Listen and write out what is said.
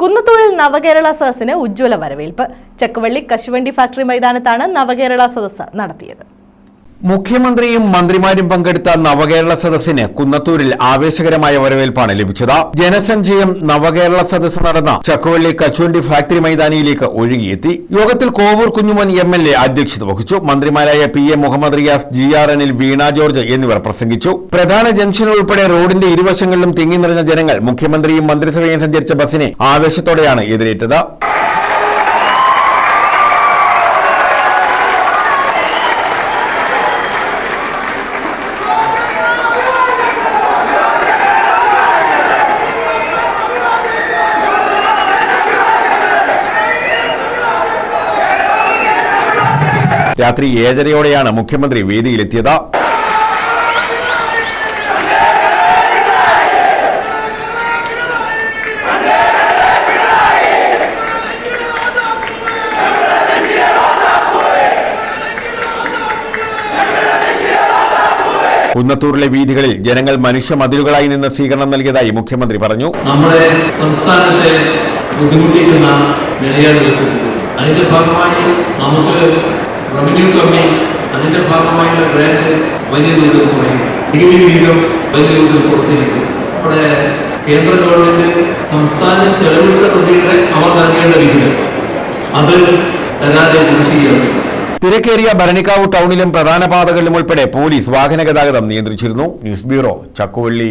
കുന്നത്തൂരിൽ നവകേരള സദസ്സിന് ഉജ്ജ്വല വരവേൽപ്പ്. ചെക്കുവള്ളി കശുവണ്ടി ഫാക്ടറി മൈതാനത്താണ് നവകേരള സദസ്സ് നടത്തിയത്. മുഖ്യമന്ത്രിയും മന്ത്രിമാരും പങ്കെടുത്ത നവകേരള സദസ്സിന് കുന്നത്തൂരിൽ ആവേശകരമായ വരവേൽപ്പാണ് ലഭിച്ചത്. ജനസഞ്ചയം നവകേരള സദസ്സ് നടന്ന ചക്കുവള്ളി കച്ചുവണ്ടി ഫാക്ടറി മൈതാനിയിലേക്ക് ഒഴുകിയെത്തി. യോഗത്തിൽ Kovoor Kunjumon M L A അധ്യക്ഷത വഹിച്ചു. മന്ത്രിമാരായ P A Muhammad Riyas G R Anil Veena George എന്നിവർ പ്രസംഗിച്ചു. പ്രധാന ജംഗ്ഷൻ ഉൾപ്പെടെ റോഡിന്റെ ഇരുവശങ്ങളിലും തിങ്ങി നിറഞ്ഞ ജനങ്ങൾ മുഖ്യമന്ത്രിയും മന്ത്രിസഭയും സഞ്ചരിച്ച ബസിനെ ആവേശത്തോടെയാണ് എതിരേറ്റത്. രാത്രി ഏഴരയോടെയാണ് മുഖ്യമന്ത്രി വേദിയിലെത്തിയത്. കുന്നത്തൂരിലെ വീഥികളിൽ ജനങ്ങൾ മനുഷ്യ മതിലുകളായി നിന്ന് സ്വീകരണം നൽകിയതായി മുഖ്യമന്ത്രി പറഞ്ഞു. നമ്മുടെ സംസ്ഥാനത്തെ ബുദ്ധിമുട്ടിക്കുന്ന നിലയാളുകൾക്ക് അതിന്റെ ഭാഗമായി നമുക്ക് റവന്യൂ കമ്മി അതിന്റെ ഭാഗമായിട്ട് ഗ്രാൻഡ് വലിയ തോതിൽ കുറയും. നികുതി വിഹിതം വലിയ തോതിൽ കുറച്ചിരിക്കും. നമ്മുടെ കേന്ദ്ര ഗവൺമെന്റ് സംസ്ഥാന ചെലവിട്ട തുകയുടെ അവർ നൽകേണ്ട വിഹിതം. അത് തരാതെ കുടിശ്ശികയാണ് തിരക്കേറിയ ഭരണിക്കാവ് ടൗണിലും പ്രധാന പാതകളിലും ഉൾപ്പെടെ പോലീസ് വാഹന ഗതാഗതം നിയന്ത്രിച്ചിരുന്നു. News bureau Chakkuvalli.